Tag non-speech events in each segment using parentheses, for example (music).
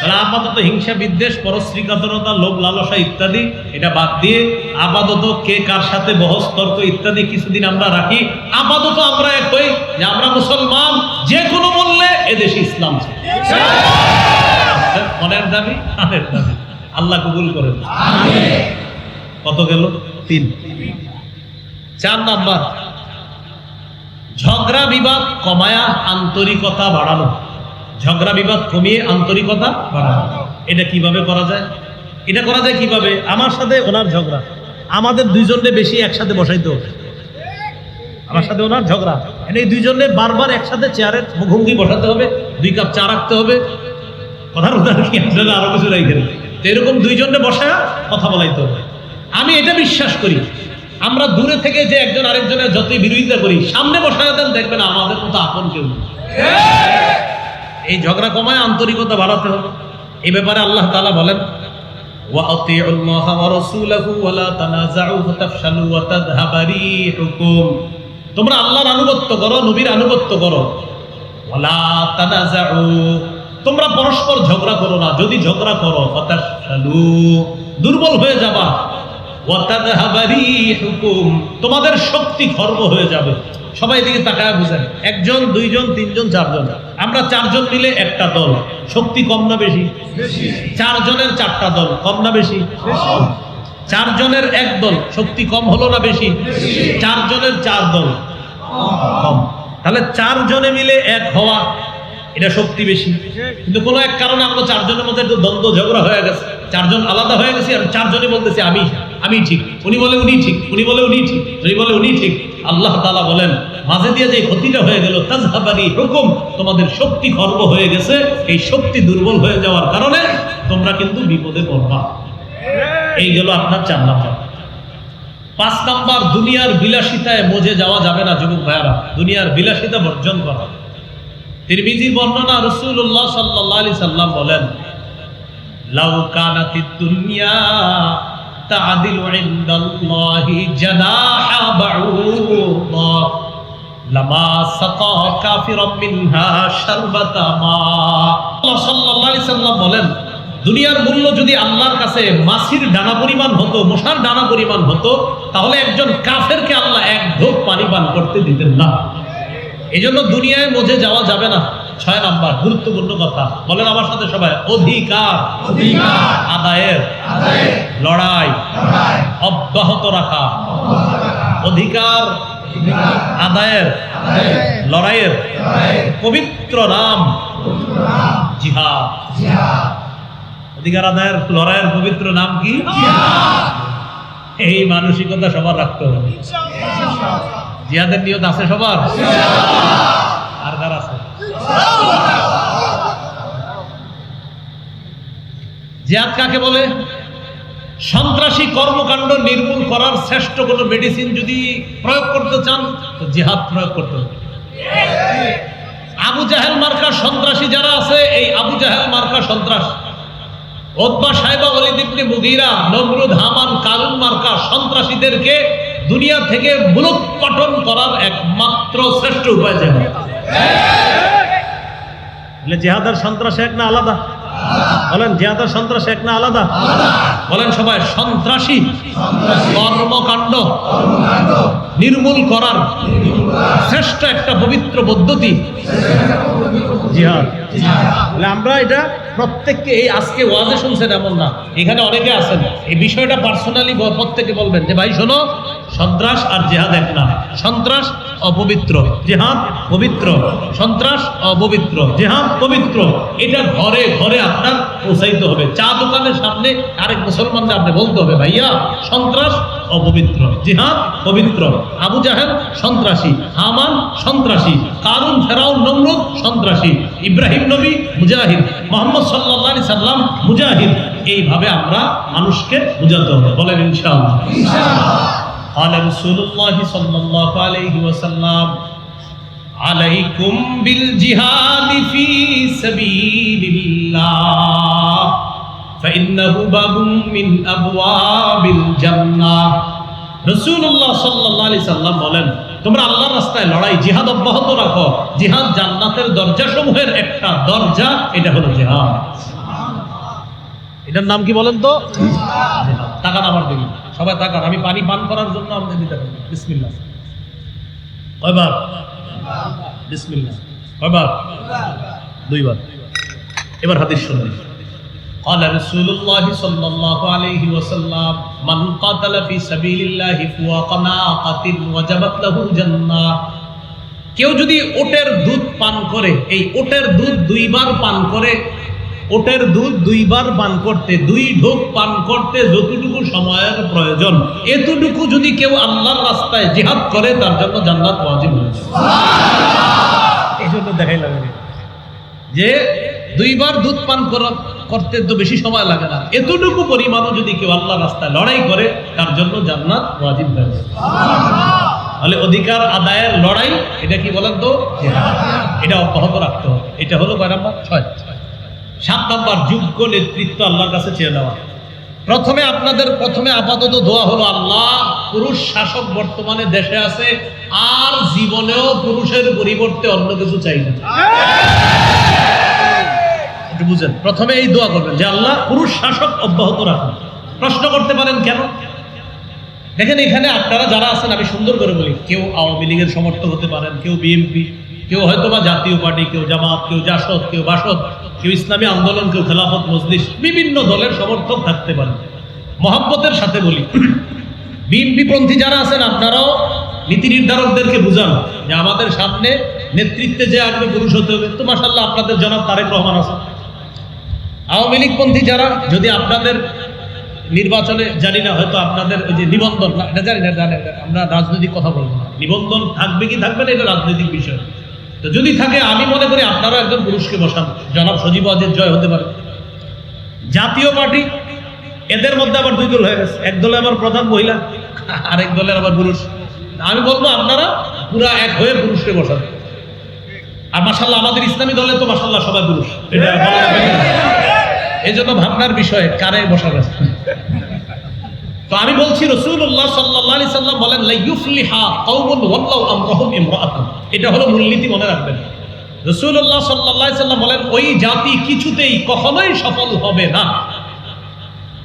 তাহলে আপাতত হিংসা, বিদ্বেষ, পরশ্রীকাতরতা, লোভ, লালসা ইত্যাদি এটা বাদ দিয়ে আপাতত কে কার সাথে বহস, তর্ক ইত্যাদি কিছুদিন আমরা রাখি। আপাতত আমরা এক হই যে আমরা মুসলমান, যে কোনো মূল্যে এদেশে ইসলাম চাই। মনের দাবি? আনের দাবি। আল্লাহ কবুল করেন। কত গেল? তিন। চার নাম্বার। ঝগড়া, বিবাদ কমায়া আন্তরিকতা বাড়ানো। ঝগড়া, বিবাদ কমিয়ে আন্তরিকতা বাড়ানো এটা কীভাবে করা যায়? এটা করা যায় কীভাবে? আমার সাথে ওনার ঝগড়া। আমাদের দুইজনকে বেশি একসাথে বসাইতে হবে। আমার সাথে ওনার ঝগড়া। মানে এই দুইজনে বারবার একসাথে চেয়ারের মুখোমুখি বসাতে হবে, দুই কাপ চা রাখতে হবে। কথার উদাহরণ কি? আরও কিছু রাখেন তো এরকম দুইজনে বসায় কথা বলাইতে হবে। আমি এটা বিশ্বাস করি। আমরা দূরে থেকে যে একজন আরেকজনের যতই বিরোধিতা করি, সামনে বসায় দেন দেখবেন আমাদের মতো আপন কেউ। এই ঝগড়া কমায় আন্তরিকতা বাড়াতে হবে। এই ব্যাপারে আল্লাহ তালা বলেন তোমরা আল্লাহর আনুগত্য করো, নবীর আনুগত্য করো। তোমরা পরস্পর ঝগড়া করো না, যদি ঝগড়া করো দুর্বল হয়ে যাবা। তোমাদের শক্তি খর্ব হয়ে যাবে। সবাই দিকে তাকায় বুঝেন। একজন দুইজন তিনজন চারজন। আমরা চারজন মিলে একটা দল। শক্তি কম না বেশি? চারজনের চারটা দল কম না বেশি? চারজনের এক দল শক্তি কম হলো না বেশি? চারজনের চার দল কম। তাহলে চারজনে মিলে এক হওয়া এটা শক্তি বেশি। কিন্তু কোনো এক কারণে আমরা চারজনের মধ্যে একটু দ্বন্দ্ব ঝগড়া হয়ে গেছে। চারজন আলাদা হয়ে গেছে আর চারজনে বলতেছে আমি আমি ঠিক। উনি বলে উনি ঠিক উনি বলে উনি ঠিক উনি বলে উনি ঠিক। আল্লাহ তালা বলেন, মাঝে দিয়ে যে ক্ষতিটা হয়ে গেল তাজহাবারি হুকুম তোমাদের শক্তি খর্ব হয়ে গেছে, এই শক্তি দুর্বল হয়ে যাওয়ার কারণে তোমরা কিন্তু বিপদে পড়বা। এই গেল আপনার চার নাম্বার। পাঁচ নাম্বার, দুনিয়ার বিলাসিতায় মজে যাওয়া যাবে না, যুবক ভাইয়ারা। দুনিয়ার বিলাসিতা বর্জন করা। তিরমিজির বর্ণনা রসুল্লাহ সাল্লাহ আলি সাল্লাম বলেন, লাউ কানাতি দুনিয়া তাআদিলু ইনদাল্লাহি জানাহা বাউদা। লামা সাকা কাফিরাম মিনহা শারবাতা মা। আল্লাহ সাল্লাল্লাহু আলাইহি সাল্লাম বলেন, দুনিয়ার মূল্য যদি আল্লাহর কাছে মাছির ডানা পরিমাণ হতো, মশার ডানা পরিমাণ হতো, তাহলে একজন কাফেরকে আল্লাহ এক ঢোক পানি পান করতে দিতেন না। এই জন্য দুনিয়ায় মজে যাওয়া যাবে না। ছয় নাম্বার গুরুত্বপূর্ণ কথা। বলেন আমার সাথে সবাই অধিকার। আদায়ের। লড়াই। অব্যাহত রাখা। অধিকার। আদায়ের। লড়াইয়ের। পবিত্র নাম। জিহাদ। অধিকার আদায়ের লড়াইয়ের পবিত্র নাম কি? এই মানসিকতা সবার রাখতে হবে। জিহাদের নিয়ত আছে সবার। কার আছে। কাকে বলে? সন্ত্রাসী কর্মকাণ্ড নির্মূল করার শ্রেষ্ঠ কোনো মেডিসিন যদি প্রয়োগ করতে চান, তো জিহাদ প্রয়োগ করতে হবে। আবু জাহেল মার্কা সন্ত্রাসী যারা আছে, এই আবু জাহেল মার্কা সন্ত্রাস। ওতবা সাহেবা মুগীরা কারুন মার্কা সন্ত্রাসীদেরকে দুনিয়া থেকে মূলোৎপাটন করার একমাত্র শ্রেষ্ঠ উপায় জেহাদ বলে জেহাদ আর সন্ত্রাস এক না আলাদা? বলেন, জেহাদার সন্ত্রাস এক না আলাদা? বলেন, সবাই সন্ত্রাসী। কর্মকাণ্ড। নির্মূল করার শ্রেষ্ঠ একটা পবিত্র পদ্ধতি। জিহাদ। আমরা এটা প্রত্যেককে, এই আজকে ওয়াজে শুনছেন এমন না। এখানে অনেকে আছেন। এই বিষয়টা পার্সোনালি প্রত্যেকে বলবেন যে, ভাই, শোনো সন্ত্রাস আর জেহাদ এক না। সন্ত্রাস অপবিত্র, জেহাদ পবিত্র। সন্ত্রাস অপবিত্র, জেহাদ পবিত্র। এটা ঘরে ঘরে আপনার পৌঁছাইতে হবে। চা দোকানের সামনে আরেক মুসলমানদের আপনি বলতে হবে, ভাইয়া, সন্ত্রাস অপবিত্র, জিহাদ পবিত্র। আবু জাহেল সন্ত্রাসী, হামান সন্ত্রাসী, কারুন, ফেরাউন, নমরুদ সন্ত্রাসী, ইব্রাহিম নবী মুজাহিদ, মোহাম্মদ সাল্লাহ সাল্লাম মুজাহিদ। এইভাবে আমরা মানুষকে বুঝাতে হবে। বলেন ইনশাআল্লাহ। قال رسول الله صلى الله عليه وسلم عليكم بالجهاد في سبيل الله فإنه باب من أبواب الجنة রসুল্লাহ সাল্লাহ আলি সাল্লাম বলেন তোমরা আল্লাহর রাস্তায় লড়াই জিহাদ অব্যাহত রাখো জিহাদ জান্নাতের দরজা সমূহের একটা দরজা এটা হলো জিহাদ এটার নাম কি বলেন তো টাকা আমার দিবি সবাই তাকান আমি পানি পান করার জন্য আমাদের দিতে পারি বিসমিল্লা কয়বার বিসমিল্লা কয়বার দুইবার এবার হাদিস শুনুন قال رسول الله صلى الله عليه وسلم من قاتل في سبيل الله فوق ناقة وجبت له جنة কেউ যদি ওটের দুধ পান করে এই ওটের দুধ দুইবার পান করে ওটের দুধ দুইবার পান করতে দুই ঢোক পান করতে যতটুকু সময়ের প্রয়োজন এতটুকু যদি কেউ আল্লাহর রাস্তায় জিহাদ করে তার জন্য জান্নাত ওয়াজিব হয়েছে এই জন্য দেখাই লাগে যে দুইবার দুধ পান করা- করতে তো বেশি সময় লাগে না। এতটুকু পরিমাণও যদি কেউ আল্লাহ রাস্তায় লড়াই করে তার জন্য জান্নাত ওয়াজিব হয়েছে তাহলে অধিকার আদায়ের লড়াই এটা কি বলেন তো? এটা অব্যাহত রাখতে হবে। এটা হলো কয় নাম্বার ছয়। সাত নাম্বার যোগ্য নেতৃত্ব আল্লাহর কাছে চেয়ে নেওয়া। প্রথমে আপনাদের প্রথমে আপাতত দোয়া হলো, আল্লাহ পুরুষ শাসক বর্তমানে দেশে আছে, আর জীবনেও পুরুষের পরিবর্তে অন্য কিছু চাই না। বুঝেন, প্রথমে এই দোয়া করবেন যে, আল্লাহ পুরুষ শাসক অব্যাহত রাখুন। প্রশ্ন করতে পারেন কেন? দেখেন এখানে আপনারা যারা আছেন, আমি সুন্দর করে বলি, কেউ আওয়ামী লীগের সমর্থক হতে পারেন, কেউ বিএনপি, কেউ হয়তো বা জাতীয় পার্টি, কেউ জামাত, কেউ জাসদ, কেউ বাসদ। কেউ ইসলামী আন্দোলন কেউ খেলাফত মজলিস বিভিন্ন দলের সমর্থক থাকতে পারে। মহাব্বতের সাথে বলি। বিএনপি পন্থী যারা আছেন আপনারাও নীতি নির্ধারকদেরকে বুঝান যে আমাদের সামনে নেতৃত্বে যে আসবে পুরুষ হতে হবে। তো মাসাল্লাহ আপনাদের জনাব তারেক রহমান আছে আওয়ামী লীগ পন্থী যারা যদি আপনাদের নির্বাচনে জানি না হয়তো আপনাদের ওই যে নিবন্ধন না, এটা জানি না জানি আমরা রাজনৈতিক কথা বলব না। নিবন্ধন থাকবে কি থাকবে না এটা রাজনৈতিক বিষয়। তো যদি থাকে, আমি মনে করি আপনারা একজন পুরুষকে বসান। জনাব সজীব ওয়াজেদ জয় হতে পারে। জাতীয় পার্টি, এদের মধ্যে আবার দুই দল হয়ে গেছে। এক দলে আমার প্রধান মহিলা আরেক দলের আবার পুরুষ। আমি বলব আপনারা পুরা এক হয়ে পুরুষকে বসান। আর মাসাল্লাহ আমাদের ইসলামী দলে তো মাসাল্লাহ সবাই পুরুষ। এই জন্য ভাবনার বিষয়, কারে বসাবে? তো আমি বলছি রসুল্লাহ সাল্লাহ সাল্লাম বলেন লাইয়ুফলিহা কওমুন ওয়াল্লাহু আমরাহুম এটা হলো মূলনীতি মনে রাখবেন। রসুল্লাহ সাল্লাহ সাল্লাম বলেন, ওই জাতি কিছুতেই কখনোই সফল হবে না।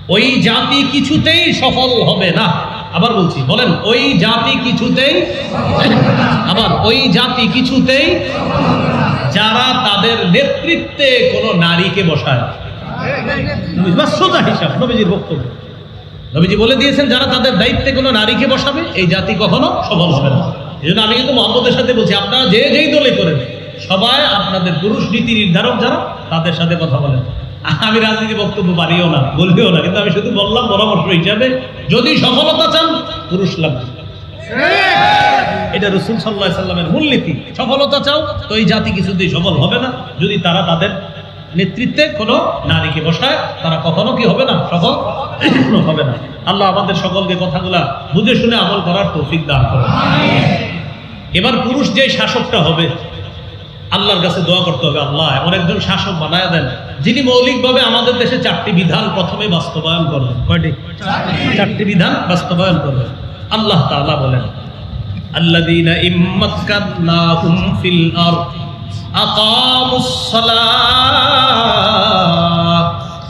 ওই জাতি কিছুতেই সফল হবে না। আবার বলছি, বলেন, ওই জাতি কিছুতেই (laughs) আবার ওই জাতি কিছুতেই যারা তাদের নেতৃত্বে কোনো নারীকে বসায় বাস সোজা হিসাব, নবীজির বক্তব্য। নবীজি বলে দিয়েছেন, যারা তাদের দায়িত্বে কোনো নারীকে বসাবে, এই জাতি কখনো সফল হবে না। এই জন্য আমি কিন্তু মোহাম্মদের সাথে বলছি, আপনারা যে যেই দলে করেন, সবাই আপনাদের পুরুষ নীতি নির্ধারক যারা, তাদের সাথে কথা বলেন। আমি রাজনীতি বক্তব্য পারিও না বলবেও না, কিন্তু আমি শুধু বললাম পরামর্শ হিসাবে, যদি সফলতা চান, পুরুষ লাগবে। এটা রসুল সাল্লাহ সাল্লামের মূলনীতি সফলতা চাও, তো এই জাতি কিছুতেই সফল হবে না। যদি তারা তাদের নেতৃত্বে কোনো নারীকে বসায়, তারা কখনো কি হবে না? সফল হবে না। আল্লাহ আমাদের সকলকে কথাগুলা বুঝে শুনে আমল করার তৌফিক দান করে এবার পুরুষ যে শাসকটা হবে আল্লাহর কাছে দোয়া করতে হবে আল্লাহ এমন একজন শাসক বানায় দেন যিনি মৌলিকভাবে আমাদের দেশে চারটি বিধান প্রথমে বাস্তবায়ন করবেন কয়টি চারটি বিধান বাস্তবায়ন করবেন আল্লাহ তাআলা বলেন الذين إن مكناهم في الأرض أقاموا الصلاة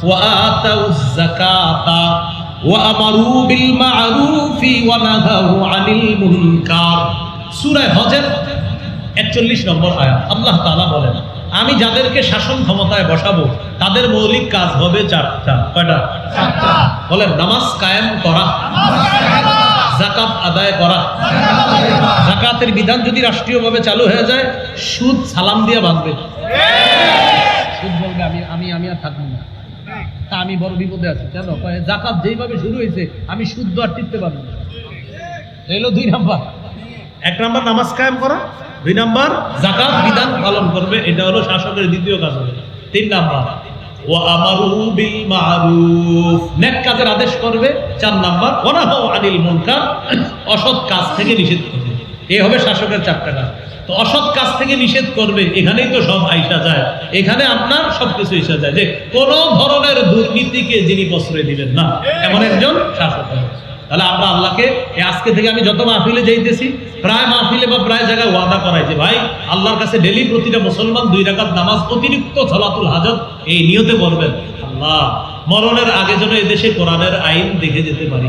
وآتوا الزكاة وأمروا بالمعروف ونهوا عن المنكر সুরায় হজের একচল্লিশ নম্বর আয়া আল্লাহ তালা বলেন আমি যাদেরকে শাসন ক্ষমতায় বসাবো তাদের মৌলিক কাজ হবে চারটা। কয়টা? বলেন নামাজ কায়েম করা। জাকাত আদায় করা। জাকাতের বিধান যদি রাষ্ট্রীয়ভাবে চালু হয়ে যায় সুদ সালাম দিয়ে বাঁধবে। সুদ বলবে আমি আমি আমি আর থাকব না। তা আমি বড় বিপদে আছি কেন? জাকাত যেইভাবে শুরু হয়েছে আমি সুদ আর টিপতে পারব এলো দুই নাম্বার। এক নাম্বার নামাজ কায়েম করা, দুই নাম্বার জাকাত বিধান পালন করবে, এটা হলো শাসকের দ্বিতীয় কাজ হবে। তিন নাম্বার আদেশ করবে। চার নাম্বার আনিল অসৎ কাজ থেকে নিষেধ করবে। এই হবে শাসকের চারটা কাজ। তো অসৎ কাজ থেকে নিষেধ করবে, এখানেই তো সব আইসা যায়। এখানে আপনার সবকিছু এসে যায় যে কোন ধরনের দুর্নীতিকে যিনি প্রশ্রয় দিবেন না, এমন একজন শাসক হবে তাহলে আমরা আল্লাহকে আজকে থেকে আমি যত মাহফিলে যাইতেছি, প্রায় মাহফিলে বা প্রায় জায়গায় ওয়াদা করাই যে ভাই, আল্লাহর কাছে ডেলি প্রতিটা মুসলমান দুই রাকাত নামাজ অতিরিক্ত ছলাতুল হাজত এই নিয়তে বলবেন। আল্লাহ মরণের আগে যেন এদেশে কোরআনের আইন দেখে যেতে পারি।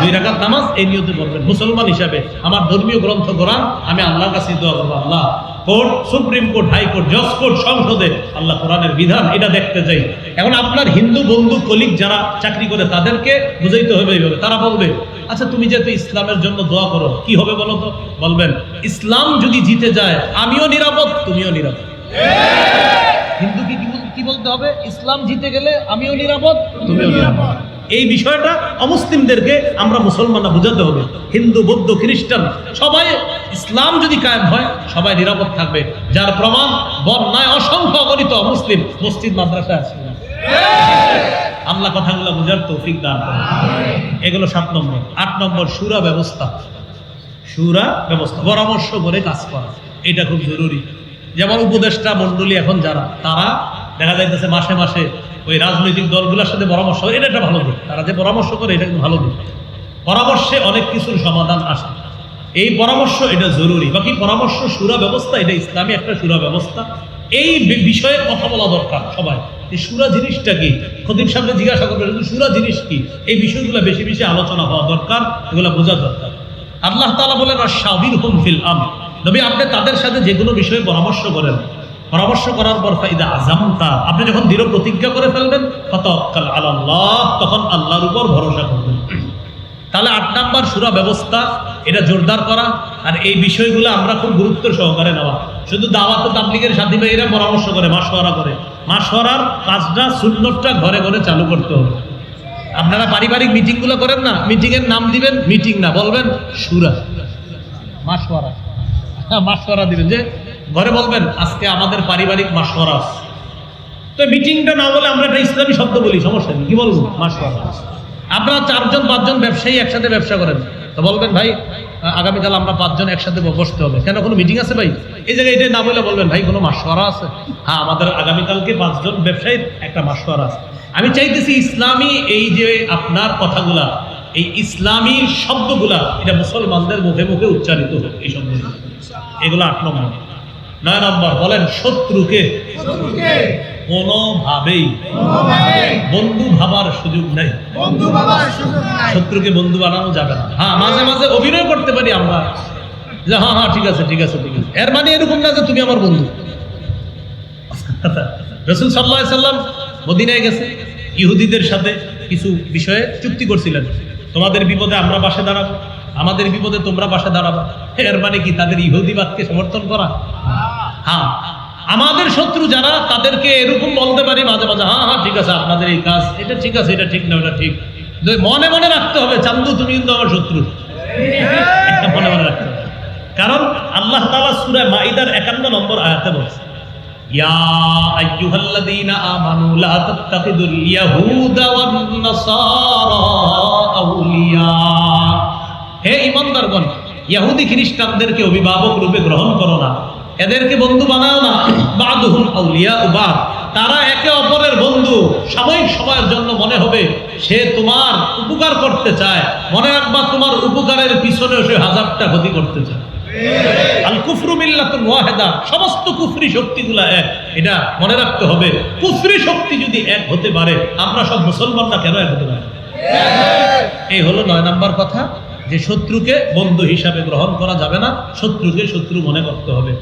দুই রাকাত নামাজ এই নিয়তে পড়বেন। মুসলমান হিসাবে আমার ধর্মীয় গ্রন্থ কোরআন, আমি আল্লাহর কাছে দোয়া করব, Allah. Court, supreme court high court জজ কোর্ট, সংসদে আল্লাহ কোরআনের বিধান এটা দেখতে চাই। এখন আপনার হিন্দু বন্ধু, কলিগ যারা চাকরি করে তাদেরকে বুঝাইতে হবে এইভাবে। তারা বলবে আচ্ছা তুমি যেহেতু ইসলামের জন্য দোয়া করো, কি হবে বলো তো? বলবেন, ইসলাম যদি জিতে যায়, আমিও নিরাপদ, তুমিও নিরাপদ। হিন্দুকে কি কি বলতে হবে? ইসলাম জিতে গেলে আমিও নিরাপদ তুমিও নিরাপদ। এই বিষয়টা অমুসলিমদেরকে আমরা মুসলমানরা বোঝাতে হবে। হিন্দু বৌদ্ধ খ্রিস্টান সবাই ইসলাম যদি কায়েম হয় সবাই নিরাপদ থাকবে। যার প্রমাণ বন্যায় অসংখ্য অগণিত মুসলিম মসজিদ মাদ্রাসা আছে আল্লাহ কথাগুলো বোঝার তৌফিক দান। এগুলো সাত নম্বর। আট নম্বর সুরা ব্যবস্থা। সুরা ব্যবস্থা। পরামর্শ করে কাজ করা। এটা খুব জরুরি। যেমন উপদেষ্টা মন্ডলী এখন যারা তারা দেখা যাইতেছে মাসে মাসে ওই রাজনৈতিক দলগুলোর সাথে পরামর্শ এটা একটা ভালো দিক। তারা যে পরামর্শ করে, এটা কিন্তু ভালো দিক। পরামর্শে অনেক কিছুর সমাধান আসে। এই পরামর্শ, এটা জরুরি। বাকি পরামর্শ সুরা ব্যবস্থা এটা ইসলামী একটা সুরা ব্যবস্থা এই বিষয়ে কথা বলা দরকার সবাই। এই সুরা জিনিসটা কি? খতিব সামনে জিজ্ঞাসা করবে, কিন্তু সুরা জিনিস কি? এই বিষয়গুলো বেশি বেশি আলোচনা হওয়া দরকার, এগুলো বোঝা দরকার। আল্লাহ তালা বলেন আর সাবির হুম ফিল আম নবী আপনি তাদের সাথে যে কোনো বিষয়ে পরামর্শ করেন। পরামর্শ করার পর ফাইদা আজামতা আপনি যখন দৃঢ় প্রতিজ্ঞা করে ফেলবেন, ফতাওয়াক্কাল আলাল্লাহ, তখন আল্লাহর উপর ভরসা করবেন। তাহলে আট নাম্বার সুরা ব্যবস্থা, এটা জোরদার করা, আর এই বিষয়গুলো আমরা খুব গুরুত্ব সহকারে নেওয়া। শুধু দাওয়াত তাবলিগের সাথী ভাইয়েরা পরামর্শ করে মাসোয়ারা করে। মাসোয়ারার কাজটা সুন্নতটা ঘরে ঘরে চালু করতে হবে। আপনারা পারিবারিক মিটিংগুলো করেন না, মিটিংয়ের নাম দিবেন, মিটিং না, বলবেন সুরা। মাসোয়ারা মাসোয়ারা দিবেন যে ঘরে বলবেন, আজকে আমাদের পারিবারিক মাসোয়ারা আছে। তো মিটিংটা না বলে আমরা একটা ইসলামী শব্দ বলি, সমস্যা নেই। কি বলব? মাসোয়ারা আপনারা চারজন, পাঁচজন ব্যবসায়ী একসাথে ব্যবসা করেন। তো বলবেন, ভাই আগামীকাল আমরা পাঁচজন একসাথে বসতে হবে। কেন, কোনো মিটিং আছে ভাই? এই জায়গায় এটা না বলে বলবেন, ভাই, কোনো মাসোয়ারা আছে? হ্যাঁ আমাদের আগামীকালকে পাঁচজন ব্যবসায়ীর একটা মাসোয়ারা আছে। আমি চাইতেছি ইসলামী এই যে আপনার কথাগুলা, এই ইসলামী শব্দগুলা, এটা মুসলমানদের মুখে মুখে উচ্চারিত হোক এই শব্দগুলো এগুলো আট নম্বর। নয় নম্বর বলেন শত্রুকে। কোনোভাবেই। বন্ধু ভাবার সুযোগ নেই। শত্রুকে বন্ধু বানানো যাবে না। হ্যাঁ মাঝে মাঝে অভিনয় করতে পারি আমরা। যে হ্যাঁ হ্যাঁ ঠিক আছে ঠিক আছে ঠিক আছে। এর মানে এরকম না যে তুমি আমার বন্ধু। রসুল সাল্লাহ সাল্লাম মদিনায় গেছে। ইহুদিদের সাথে কিছু বিষয়ে চুক্তি করছিলেন। তোমাদের বিপদে আমরা পাশে দাঁড়াবো। আমাদের বিপদে তোমরা পাশে দাঁড়াবো। এর মানে কি? তাদের ইহুদিবাদকে সমর্থন করা? হ্যাঁ। আমাদের শত্রু যারা, তাদেরকে এরকম বলতে পারি মাঝে মাঝে হ্যাঁ হ্যাঁ ঠিক আছে, আপনাদের এই কাজ, এটা ঠিক আছে, এটা ঠিক না, ওটা ঠিক। মনে মনে রাখতে হবে, চান্দু, তুমি কিন্তু আমার শত্রু। মনে মনে রাখতে হবে। কারণ আল্লাহ তাআলা সূরা মাইদার 51 নম্বর আয়াতে বলছে আউলিয়া। হে ঈমানদারগণ ইহুদি খ্রিস্টানদেরকে অভিভাবক রূপে গ্রহণ করো না। এদেরকে বন্ধু বানাও না। বাদুহুম আউলিয়া উবাদ তারা একে অপরের বন্ধু। সাময়িক সময়ের জন্য মনে হবে সে তোমার উপকার করতে চায়। মনে রাখবা, তোমার উপকারের পিছনে সে হাজারটা ক্ষতি করতে চায়। আল কুফরু মিল্লাতুন ওয়াহিদা। সমস্ত কুফরি শক্তিগুলা এক। এটা মনে রাখতে হবে, কুফরি শক্তি যদি এক হতে পারে, আমরা সব মুসলমানরা কেন এক হতে পারি? এই হলো নয় নাম্বার কথা। যে শত্রুকে বন্ধু হিসাবে গ্রহণ করা যাবে না শত্রুকে শত্রু মনে করতে হবে।